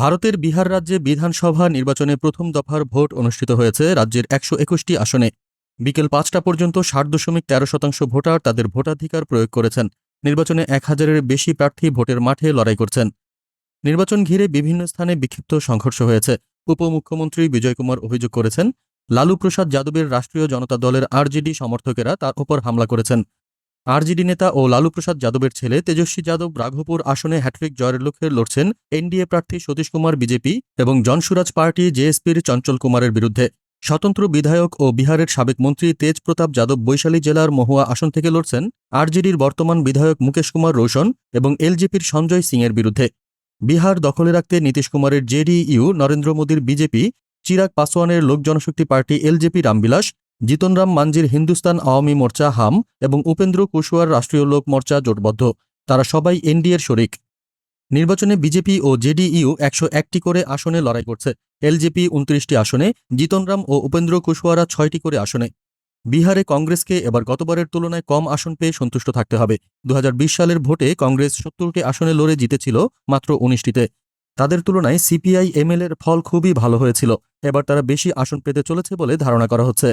ভারতের বিহার রাজ্যে বিধানসভা নির্বাচনে প্রথম দফার ভোট অনুষ্ঠিত হয়েছে রাজ্যের একশো একুশটি আসনে। বিকেল পাঁচটা পর্যন্ত ষাট দশমিক তেরো শতাংশ ভোটার তাদের ভোটাধিকার প্রয়োগ করেছেন। নির্বাচনে এক হাজারের বেশি প্রার্থী ভোটের মাঠে লড়াই করছেন। নির্বাচন ঘিরে বিভিন্ন স্থানে বিক্ষিপ্ত সংঘর্ষ হয়েছে। উপমুখ্যমন্ত্রী বিজয় কুমার অভিযোগ করেছেন, লালু প্রসাদ যাদবের রাষ্ট্রীয় জনতা দলের আরজেডি সমর্থকেরা তার ওপর হামলা করেছেন। আরজেডি নেতা ও লালু প্রসাদ যাদবের ছেলে তেজস্বী যাদব রাঘবপুর আসনে হ্যাট্রিক জয়ের লক্ষ্যে লড়ছেন এনডিএ প্রার্থী সতীশ কুমার বিজেপি এবং জনসুরাজ পার্টি জেএসপির চঞ্চল কুমারের বিরুদ্ধে। স্বতন্ত্র বিধায়ক ও বিহারের সাবেক মন্ত্রী তেজ প্রতাপ যাদব বৈশালী জেলার মহুয়া আসন থেকে লড়ছেন আরজেডির বর্তমান বিধায়ক মুকেশ কুমার রোশন এবং এলজেপির সঞ্জয় সিংয়ের বিরুদ্ধে। বিহার দখলে রাখতে নীতিশ কুমারের জেডিইউ, নরেন্দ্র মোদীর বিজেপি, চিরাগ পাসওয়ানের লোক জনশক্তি পার্টি, এলজেপি রামবিলাস জিতনরাম মাঞ্জির হিন্দুস্তান আওয়ামী মোর্চা হাম এবং উপেন্দ্র কুশওয়ার রাষ্ট্রীয় লোক মোর্চা জোটবদ্ধ। তারা সবাই এনডিএর শরিক। নির্বাচনে বিজেপি ও জেডিইউ একশো একটি করে আসনে লড়াই করছে। এলজেপি উনত্রিশটি আসনে, জিতনরাম ও উপেন্দ্র কুশওয়ারা ছয়টি করে আসনে। বিহারে কংগ্রেসকে এবার গতবারের তুলনায় কম আসন পেয়ে সন্তুষ্ট থাকতে হবে। দু হাজার বিশ সালের ভোটে কংগ্রেস সত্তরটি আসনে লড়ে জিতেছিল মাত্র উনিশটিতে। তাদের তুলনায় সিপিআই এমএল এর ফল খুবই ভালো হয়েছিল। এবার তারা বেশি আসন পেতে চলেছে বলে ধারণা করা হচ্ছে।